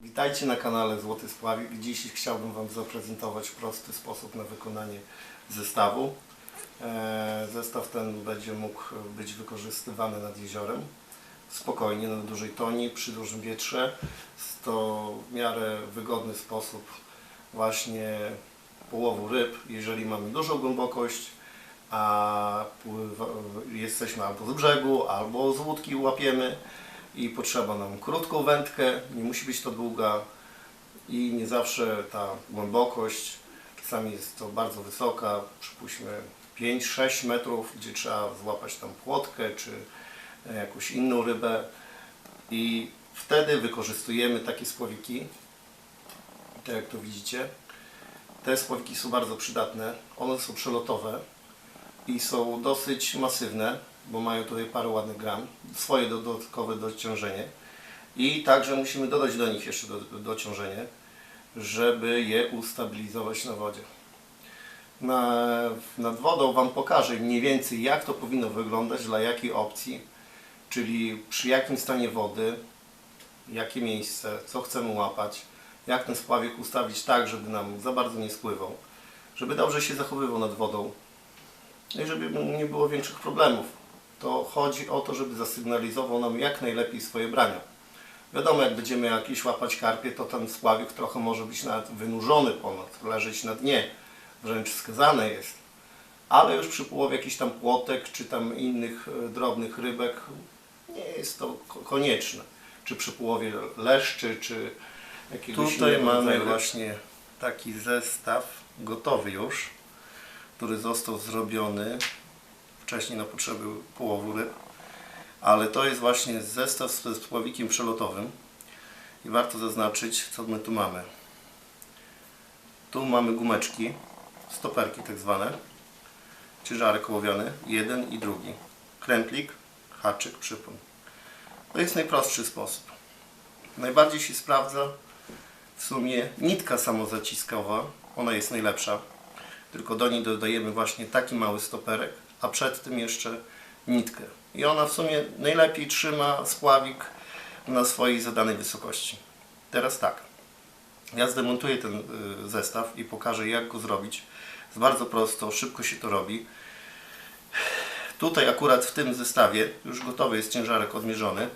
Witajcie na kanale Złoty Spławik. Dziś chciałbym Wam zaprezentować prosty sposób na wykonanie zestawu. E, Zestaw ten będzie mógł być wykorzystywany nad jeziorem spokojnie, na dużej toni, przy dużym wietrze. Jest to w miarę wygodny sposób właśnie połowu ryb, jeżeli mamy dużą głębokość, a jesteśmy albo z brzegu, albo z łódki łapiemy i potrzeba nam krótką wędkę, nie musi być to długa i nie zawsze ta głębokość, czasami jest to bardzo wysoka, przypuśćmy 5-6 metrów, gdzie trzeba złapać tam płotkę czy e, jakąś inną rybę i wtedy wykorzystujemy takie spławiki, tak jak to widzicie. Te spławiki są bardzo przydatne, one są przelotowe i są dosyć masywne, bo mają tutaj parę ładnych gram, swoje dodatkowe dociążenie i także musimy dodać do nich jeszcze do, dociążenie, żeby je ustabilizować na wodzie. Na, nad wodą Wam pokażę mniej więcej jak to powinno wyglądać, dla jakiej opcji, czyli przy jakim stanie wody, jakie miejsce, co chcemy łapać, jak ten spławik ustawić tak, żeby nam za bardzo nie spływał, żeby dobrze się zachowywał nad wodą, no i żeby nie było większych problemów. To chodzi o to, żeby zasygnalizował nam jak najlepiej swoje brania. Wiadomo, jak będziemy jakieś łapać karpie, to ten spławik trochę może być nawet wynurzony ponad, leżeć na dnie, wręcz skazane jest. Ale już przy połowie jakichś tam płotek, czy tam innych e, drobnych rybek, nie jest to ko- konieczne. Czy przy połowie leszczy, czy jakiegoś Tutaj mamy właśnie taki zestaw gotowy już, który został zrobiony wcześniej na potrzeby połowu ryb, ale to jest właśnie zestaw ze spławikiem przelotowym. I warto zaznaczyć, co my tu mamy. Tu mamy gumeczki, stoperki tak zwane, ciężarek ołowiany, jeden i drugi, krętlik, haczyk, przypon. To jest najprostszy sposób. Najbardziej się sprawdza w sumie nitka samozaciskowa, ona jest najlepsza, tylko do niej dodajemy właśnie taki mały stoperek, a przed tym jeszcze nitkę. I ona w sumie najlepiej trzyma spławik na swojej zadanej wysokości. Teraz tak, ja zdemontuję ten y, zestaw i pokażę jak go zrobić. Jest bardzo prosto, szybko się to robi. Tutaj akurat w tym zestawie już gotowy jest ciężarek odmierzony.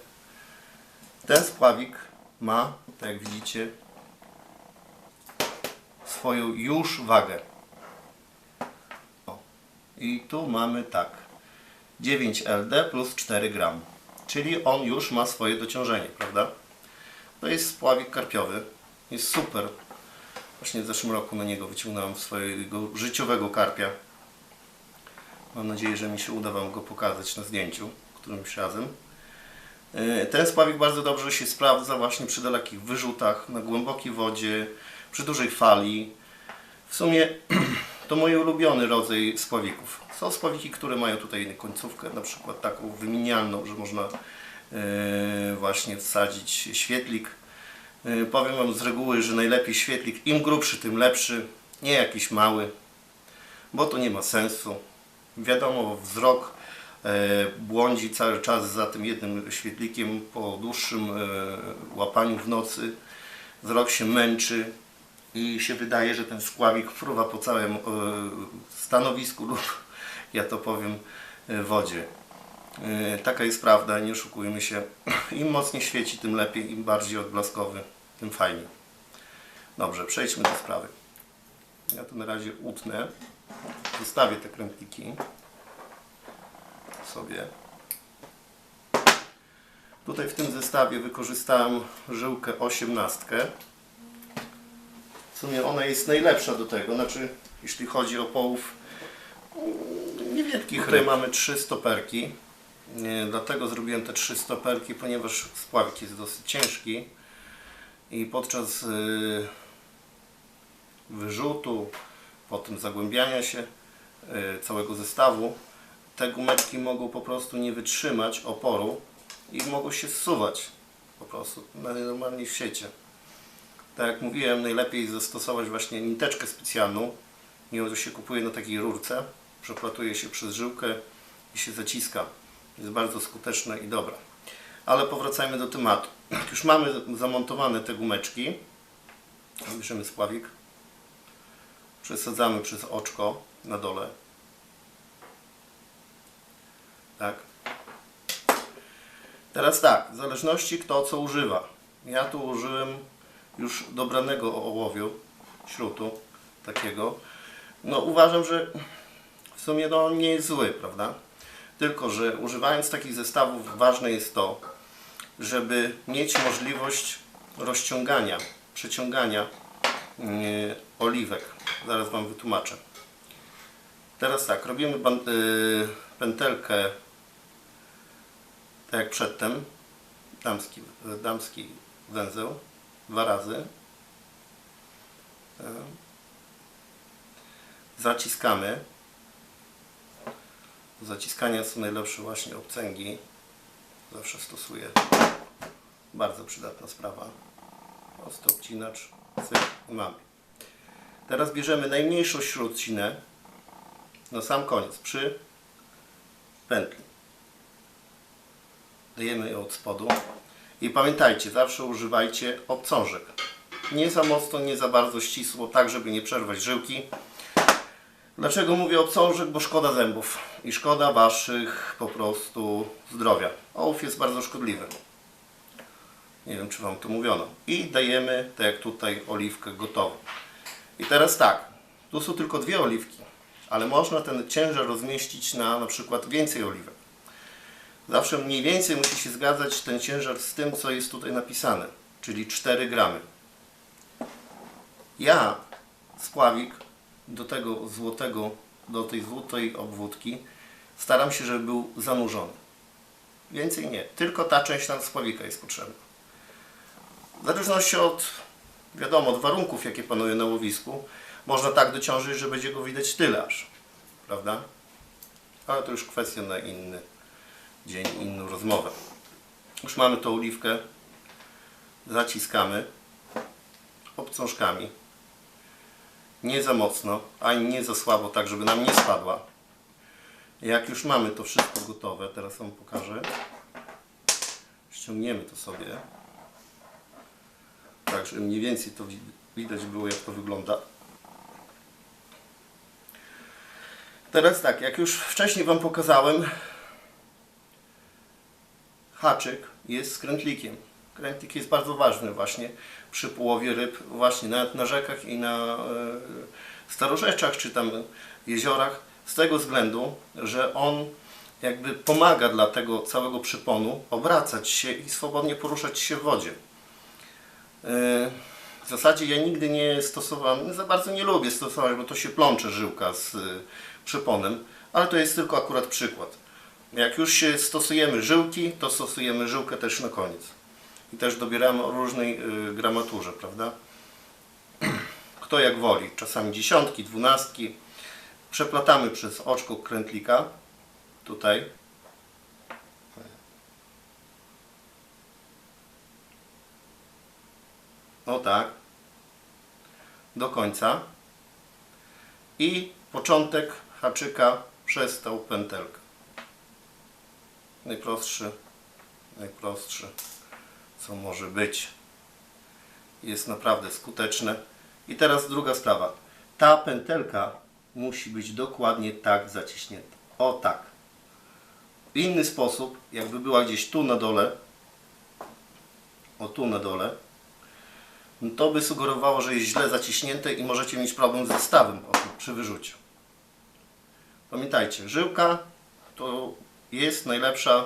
Ten spławik ma, tak jak widzicie, swoją już wagę. I tu mamy tak. 9 LD plus 4 gram. Czyli on już ma swoje dociążenie, prawda? To jest spławik karpiowy. Jest super. Właśnie w zeszłym roku na niego wyciągnąłem swojego życiowego karpia. Mam nadzieję, że mi się uda Wam go pokazać na zdjęciu którymś razem. E, Ten spławik bardzo dobrze się sprawdza właśnie przy dalekich wyrzutach, na głębokiej wodzie, przy dużej fali. W sumie to mój ulubiony rodzaj spławików. Są spławiki, które mają tutaj końcówkę, na przykład taką wymienialną, że można e, właśnie wsadzić świetlik. E, Powiem Wam z reguły, że najlepiej świetlik, im grubszy, tym lepszy, nie jakiś mały, bo to nie ma sensu. Wiadomo, wzrok e, błądzi cały czas za tym jednym świetlikiem po dłuższym łapaniu w nocy. Wzrok się męczy i się wydaje, że ten skławik fruwa po całym e, stanowisku lub, ja to powiem, e, wodzie. E, Taka jest prawda, nie oszukujmy się. Im mocniej świeci, tym lepiej, im bardziej odblaskowy, tym fajniej. Dobrze, przejdźmy do sprawy. Ja to na razie utnę. Zostawię te krętliki sobie. Tutaj w tym zestawie wykorzystałem żyłkę 18. W sumie ona jest najlepsza do tego, znaczy jeśli chodzi o połów niewielkich Tutaj mamy trzy stoperki. Nie, Dlatego zrobiłem te trzy stoperki, ponieważ spławik jest dosyć ciężki i podczas y, wyrzutu, potem zagłębiania się y, całego zestawu, te gumeczki mogą po prostu nie wytrzymać oporu i mogą się zsuwać po prostu na- normalnie w siecie. Tak jak mówiłem, najlepiej zastosować właśnie niteczkę specjalną. Ją się kupuje na takiej rurce, przeplatuje się przez żyłkę i się zaciska. Jest bardzo skuteczna i dobra. Ale powracajmy do tematu. Już mamy zamontowane te gumeczki, bierzemy spławik, przesadzamy przez oczko na dole. Tak. Teraz tak, w zależności kto co używa. Ja tu użyłem już dobranego ołowiu, śrutu takiego. No uważam, że w sumie no, nie jest zły, prawda? Tylko, że używając takich zestawów ważne jest to, żeby mieć możliwość rozciągania, przeciągania yy, oliwek. Zaraz Wam wytłumaczę. Teraz tak, robimy ban- yy, pętelkę tak jak przedtem, damski, damski węzeł, dwa razy. E, Zaciskamy. Zaciskania są najlepsze właśnie obcęgi. Zawsze stosuję. Bardzo przydatna sprawa. Prosty obcinacz. Cyk mamy. Teraz bierzemy najmniejszą śrucinę na sam koniec przy pętli. Dajemy ją od spodu. I pamiętajcie, zawsze używajcie obcążek. Nie za mocno, nie za bardzo ścisło, tak żeby nie przerwać żyłki. Dlaczego mówię obcążek? Bo szkoda zębów i szkoda Waszych po prostu zdrowia. Ołów jest bardzo szkodliwy. Nie wiem, czy Wam to mówiono. I dajemy, tak jak tutaj, oliwkę gotową. I teraz tak, tu są tylko dwie oliwki, ale można ten ciężar rozmieścić na na przykład więcej oliwek. Zawsze mniej więcej musi się zgadzać ten ciężar z tym, co jest tutaj napisane, czyli 4 gramy. Ja spławik do tego złotego, do tej złotej obwódki staram się, żeby był zanurzony. Więcej nie, tylko ta część tam spławika jest potrzebna. W zależności od, wiadomo, od warunków, jakie panują na łowisku, można tak dociążyć, że będzie go widać tyle aż, prawda? Ale to już kwestia na inny dzień, inną rozmowę. Już mamy tą oliwkę, zaciskamy obcążkami. Nie za mocno, ani nie za słabo, tak żeby nam nie spadła. Jak już mamy to wszystko gotowe, teraz Wam pokażę. Ściągniemy to sobie. Tak, żeby mniej więcej to wi- widać było, jak to wygląda. Teraz tak, jak już wcześniej Wam pokazałem, haczyk jest skrętlikiem. Krętlik jest bardzo ważny właśnie przy połowie ryb, właśnie nawet na rzekach i na e, starorzeczach czy tam jeziorach, z tego względu, że on jakby pomaga dla tego całego przyponu obracać się i swobodnie poruszać się w wodzie. E, W zasadzie ja nigdy nie stosowałem, za bardzo nie lubię stosować, bo to się plącze żyłka z e, przyponem, ale to jest tylko akurat przykład. Jak już się stosujemy żyłki, to stosujemy żyłkę też na koniec. I też dobieramy o różnej y, gramaturze, prawda? Kto jak woli. Czasami dziesiątki, dwunastki. Przeplatamy przez oczko krętlika. Tutaj. O tak. Do końca. I początek haczyka przez tą pętelkę. Najprostszy, najprostszy, co może być. Jest naprawdę skuteczne. I teraz druga sprawa. Ta pętelka musi być dokładnie tak zaciśnięta. O tak. W inny sposób, jakby była gdzieś tu na dole, o tu na dole, no to by sugerowało, że jest źle zaciśnięte i możecie mieć problem ze stawem potem przy wyrzuciu. Pamiętajcie, żyłka to jest najlepsza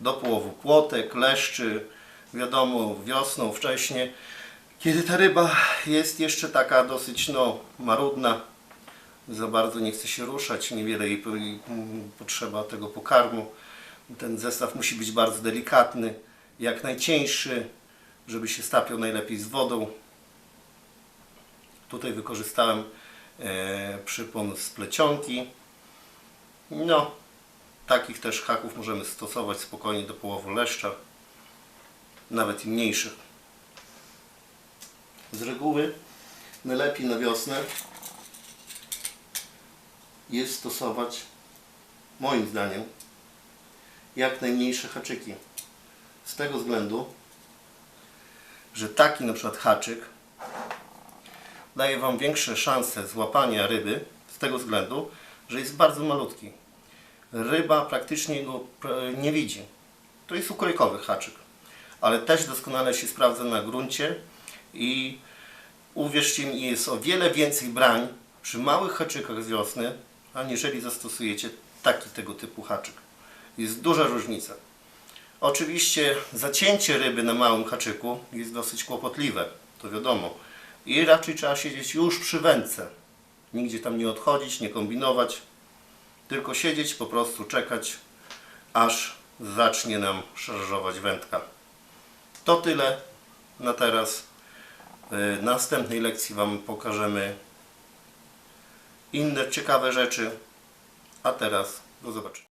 do połowu płotek, leszczy, wiadomo, wiosną, wcześnie, kiedy ta ryba jest jeszcze taka dosyć no, marudna, za bardzo nie chce się ruszać, niewiele jej po- jej, potrzeba tego pokarmu. Ten zestaw musi być bardzo delikatny, jak najcieńszy, żeby się stapiał najlepiej z wodą. Tutaj wykorzystałem e, przypon z plecionki. No, takich też haków możemy stosować spokojnie do połowu leszcza, nawet i mniejszych. Z reguły najlepiej na wiosnę jest stosować, moim zdaniem, jak najmniejsze haczyki. z tego względu, że taki na przykład haczyk daje Wam większe szanse złapania ryby z tego względu, że jest bardzo malutki. Ryba praktycznie go pra- nie widzi. To jest ukrojkowy haczyk, ale też doskonale się sprawdza na gruncie i uwierzcie mi, jest o wiele więcej brań przy małych haczykach z wiosny, aniżeli zastosujecie taki tego typu haczyk. Jest duża różnica. Oczywiście zacięcie ryby na małym haczyku jest dosyć kłopotliwe, to wiadomo. I raczej trzeba siedzieć już przy wędce. Nigdzie tam nie odchodzić, nie kombinować, tylko siedzieć, po prostu czekać, aż zacznie nam szarżować wędka. To tyle na teraz. W następnej lekcji Wam pokażemy inne ciekawe rzeczy. A teraz do zobaczenia.